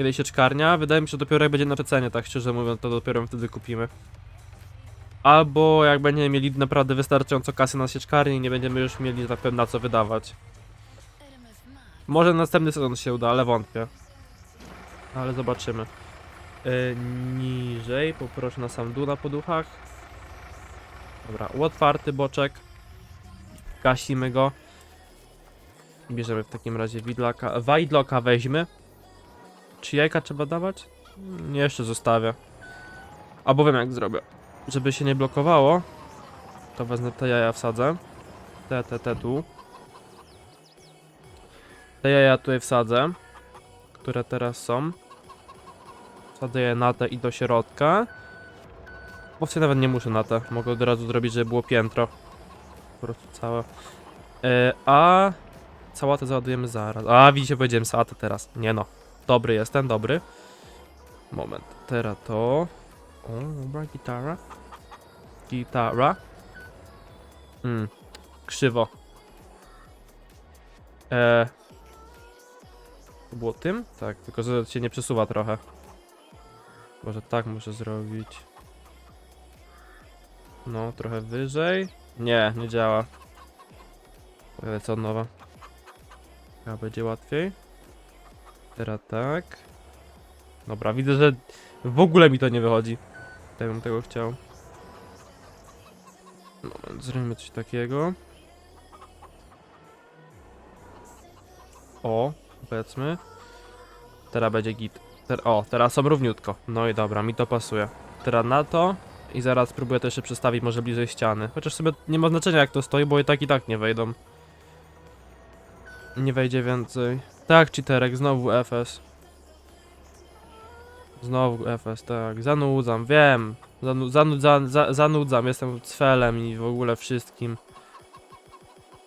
Kiedyś sieczkarnia, wydaje mi się, że dopiero jak będzie na cenie, tak szczerze mówiąc, to dopiero wtedy kupimy. Albo jak będziemy mieli naprawdę wystarczająco kasy na sieczkarnię i nie będziemy już mieli, tak powiem, na co wydawać. Może następny sezon się uda, ale wątpię. Ale zobaczymy. Yy, niżej, poproszę na sam dół na poduchach. Dobra, otwarty boczek. Gasimy go. Bierzemy w takim razie widlaka. Wajdloka weźmy. Czy jajka trzeba dawać? Nie, jeszcze zostawię. Albo wiem jak zrobię. Żeby się nie blokowało, to wezmę te jaja wsadzę. Te, te, te tu. Te jaja tutaj wsadzę, które teraz są. Wsadzę je na te i do środka. Bo w nawet nie muszę na te. Mogę od razu zrobić, żeby było piętro. Po prostu całe. E, a sałatę załadujemy zaraz. A widzicie, powiedziałem sałatę teraz. Nie no. Dobry jestem, dobry. Moment. Teraz to. O, dobra, gitara. Gitara. Hmm. Krzywo. E. To było tym? Tak, tylko że się nie przesuwa trochę. Może tak muszę zrobić. No, trochę wyżej. Nie, nie działa. Lecę od nowa. Chyba będzie łatwiej. Teraz tak. Dobra, widzę, że w ogóle mi to nie wychodzi. Tak bym tego chciał. Moment, zrobimy coś takiego. O, powiedzmy. Teraz będzie git. Ter o, teraz są równiutko. No i dobra, mi to pasuje. Teraz na to i zaraz spróbuję to jeszcze przestawić może bliżej ściany. Chociaż sobie nie ma znaczenia jak to stoi, bo i tak i tak nie wejdą. Nie wejdzie więcej. Tak, cheaterek, znowu FS. Znowu FS, tak. Zanudzam, wiem. Zanu zanudza za zanudzam, jestem cfelem i w ogóle wszystkim.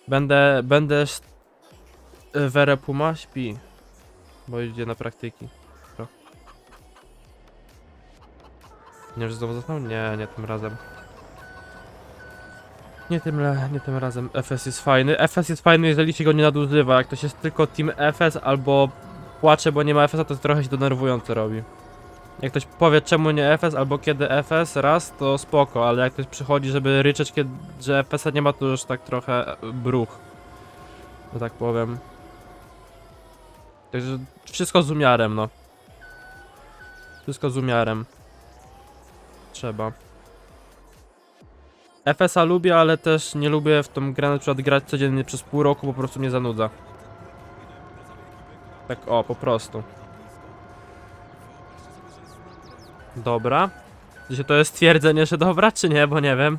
Będę, będę... y, Were Puma śpi. Bo idzie na praktyki. Pro. Nie że znowu zasnął? Nie, nie tym razem. Nie tym, nie tym razem. FS jest fajny. FS jest fajny, jeżeli się go nie nadużywa. Jak to jest tylko Team FS albo płacze, bo nie ma FS-a, to trochę się denerwująco robi. Jak ktoś powie czemu nie FS albo kiedy FS raz, to spoko, ale jak ktoś przychodzi, żeby ryczeć, kiedy, że FS-a nie ma, to już tak trochę e, bruch. Że tak powiem. Także wszystko z umiarem, no. Wszystko z umiarem. Trzeba. FS-a lubię, ale też nie lubię w tą grę na przykład grać codziennie przez pół roku, po prostu mnie zanudza. Tak o, po prostu. Dobra. Czy to jest twierdzenie, że dobra, czy nie, bo nie wiem.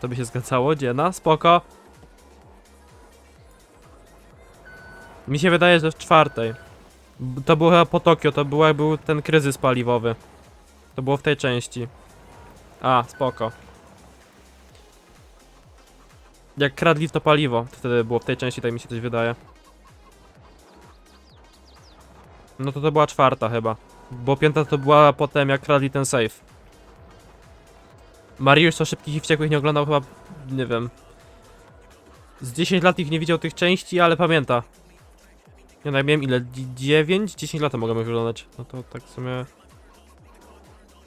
To by się zgadzało, dziena, spoko. Mi się wydaje, że w czwartej. To było chyba po Tokio, to był, był ten kryzys paliwowy. To było w tej części. A, spoko. Jak kradli to paliwo, to wtedy było w tej części, tak mi się coś wydaje. No to to była czwarta chyba. Bo piąta to była potem jak kradli ten safe. Mariusz to szybkich i wściekłych nie oglądał chyba, nie wiem. Z 10 lat ich nie widział tych części, ale pamięta. Ja nie wiem ile, 9? 10 lat mogłem oglądać. No to tak w sumie...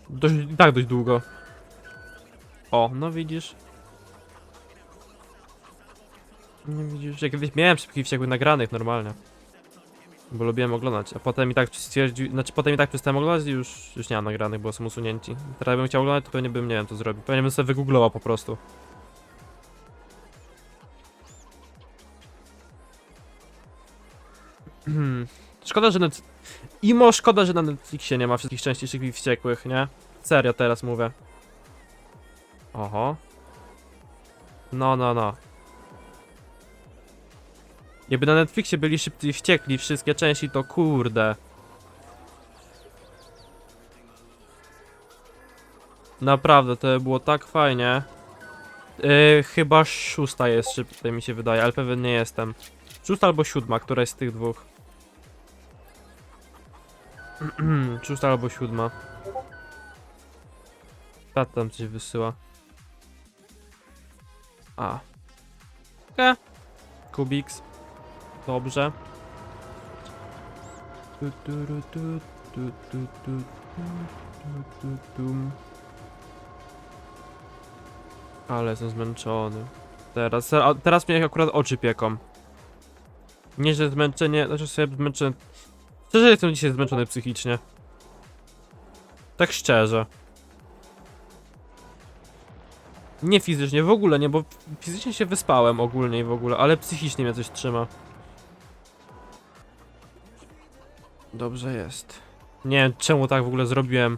Dość, tak dość długo. O, no widzisz. Nie widzisz, jak miałem szybkich wściekłych nagranych normalnie. Bo lubiłem oglądać, a potem i tak stwierdził, znaczy potem i tak przestałem oglądać i już, już nie mam nagranych, bo są usunięci. Teraz bym chciał oglądać, to pewnie bym nie wiem co zrobił. Pewnie bym sobie wygooglował po prostu. Hmm. Szkoda, że net... Imo szkoda, że na Netflixie nie ma wszystkich części szybkich wściekłych, nie? Serio teraz mówię. Oho. No, no, no. Jakby na Netflixie byli szybcy i wściekli wszystkie części, to kurde. Naprawdę, to było tak fajnie. Yy, chyba szósta jest szybciej mi się wydaje, ale pewien nie jestem. Szósta albo siódma, któraś z tych dwóch. szósta albo siódma. Ta tam coś wysyła. A. K. Kubiks. Dobrze. Ale jestem zmęczony. Teraz, teraz mnie akurat oczy pieką. Nieźle zmęczenie, znaczy sobie zmęczony. Szczerze jestem dzisiaj zmęczony psychicznie. Tak szczerze. Nie fizycznie, w ogóle nie, bo fizycznie się wyspałem ogólnie i w ogóle, ale psychicznie mnie coś trzyma. Dobrze jest. Nie wiem czemu tak w ogóle zrobiłem.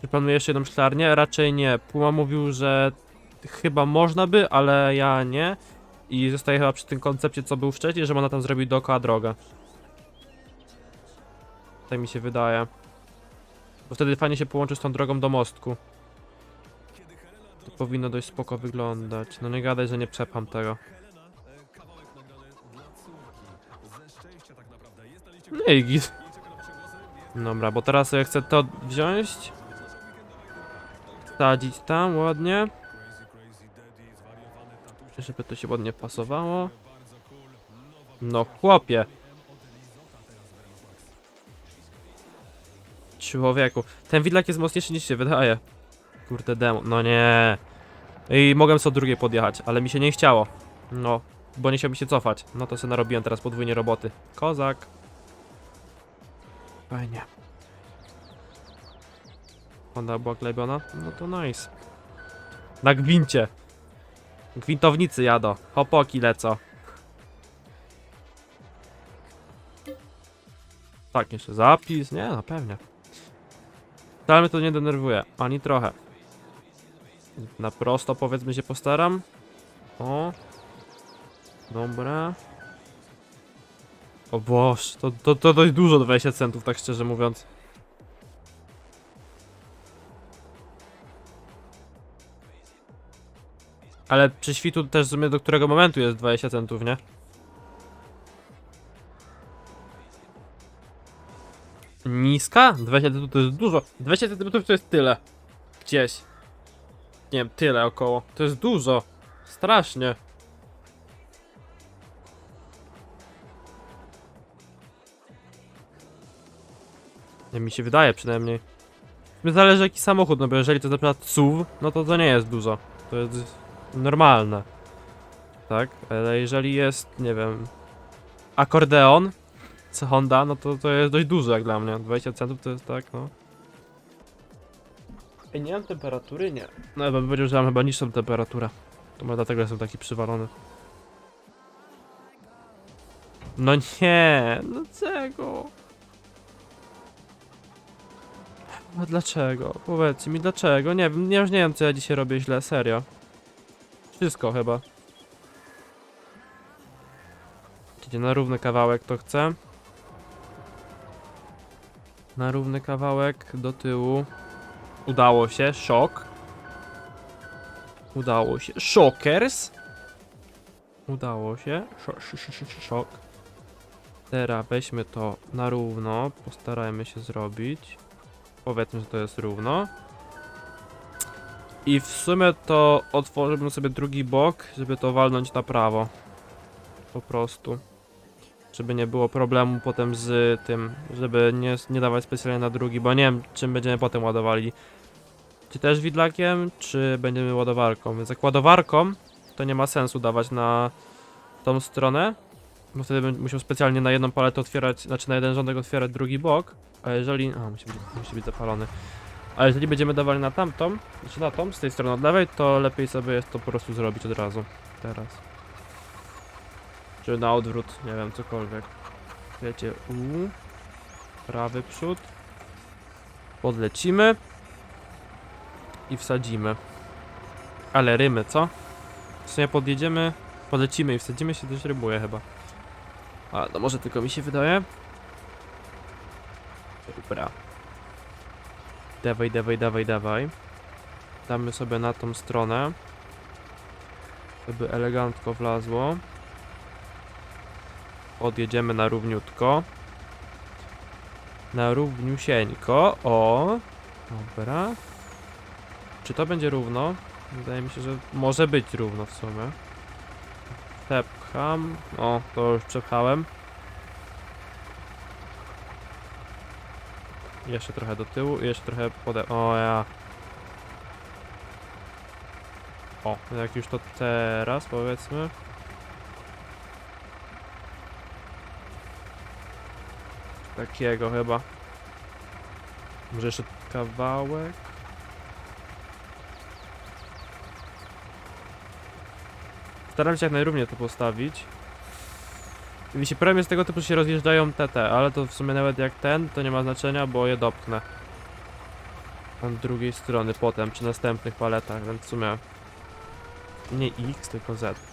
Czy planuję jeszcze jedną szklarnię? Raczej nie. Puma mówił, że chyba można by, ale ja nie. I zostaję chyba przy tym koncepcie, co był wcześniej, że można tam zrobić dookoła drogę. Tak mi się wydaje. Bo wtedy fajnie się połączy z tą drogą do mostku. To powinno dość spoko wyglądać. No nie gadaj, że nie przepcham tego. I git. Dobra, bo teraz ja chcę to wziąć. Wsadzić tam ładnie. Żeby to się ładnie pasowało. No chłopie. Człowieku. Ten widlak jest mocniejszy niż się wydaje. Kurde demo. No nie. I mogłem sobie od drugiej podjechać, ale mi się nie chciało. No, bo nie chciał mi się cofać. No to sobie narobiłem teraz podwójnie roboty. Kozak. Fajnie. Honda była klebiona? No to nice. Na gwincie. Gwintownicy jadą. Hopoki lecą. Tak, jeszcze zapis. Nie, no pewnie. Ale mnie to nie denerwuje. Ani trochę. Na prosto powiedzmy się postaram. O. Dobra. O Boż, to, to, to dość dużo 20 centów, tak szczerze mówiąc. Ale przy świtu też w sumie do którego momentu jest 20 centów, nie? Niska? 20 centów to jest dużo. 20 centymetrów to jest tyle. Gdzieś. Nie wiem, tyle około. To jest dużo. Strasznie. Nie mi się wydaje przynajmniej. Mi zależy jaki samochód, no bo jeżeli to jest na przykład SUV, no to to nie jest dużo. To jest normalne. Tak? Ale jeżeli jest, nie wiem, akordeon, co Honda, no to to jest dość dużo jak dla mnie. 20 centów to jest tak, no. Ej, nie mam temperatury? Nie. No ja bym powiedział, że mam chyba niższą temperaturę. To może dlatego jestem taki przywalony. No nie, no czego? No dlaczego? Powiedzcie mi dlaczego? Nie wiem, ja już nie wiem co ja dzisiaj robię źle, serio. Wszystko chyba. Idzie na równy kawałek, to chcę. Na równy kawałek do tyłu. Udało się, szok. Udało się. Shockers. Udało się. Szo- sz- sz- sz- Szok. Teraz weźmy to na równo. Postarajmy się zrobić. Powiedzmy, że to jest równo. I w sumie to otworzymy sobie drugi bok, żeby to walnąć na prawo. Po prostu. Żeby nie było problemu potem z tym, żeby nie, nie dawać specjalnie na drugi, bo nie wiem czym będziemy potem ładowali. Czy też widlakiem, czy będziemy ładowarką. Więc jak ładowarką, to nie ma sensu dawać na tą stronę, bo wtedy bym musiał specjalnie na jedną paletę otwierać, znaczy na jeden rządek otwierać drugi bok, a jeżeli... A, musi być, musi być zapalony. A jeżeli będziemy dawali na tamtą, znaczy na tą, z tej strony od lewej, to lepiej sobie jest to po prostu zrobić od razu. Teraz. Czy na odwrót, nie wiem, cokolwiek. Wiecie, u Prawy przód. Podlecimy. I wsadzimy. Ale rymy, co? W sumie podjedziemy, podlecimy i wsadzimy się, też rymuje chyba. A, no może tylko mi się wydaje. Dobra. Dawaj, dawaj, dawaj, dawaj. Damy sobie na tą stronę. Żeby elegancko wlazło. Odjedziemy na równiutko. Na równiusieńko. O! Dobra. Czy to będzie równo? Wydaje mi się, że może być równo w sumie. Przepcham. O, to już przepchałem. Jeszcze trochę do tyłu jeszcze trochę pode... O ja. O, jak już to teraz powiedzmy. Takiego chyba. Może jeszcze kawałek. Staram się jak najrówniej to postawić. Wiecie, problem jest tego typu, że się rozjeżdżają TT, ale to w sumie nawet jak ten, to nie ma znaczenia, bo je dopchnę. Od drugiej strony potem, przy następnych paletach, więc w sumie... Nie X, tylko Z.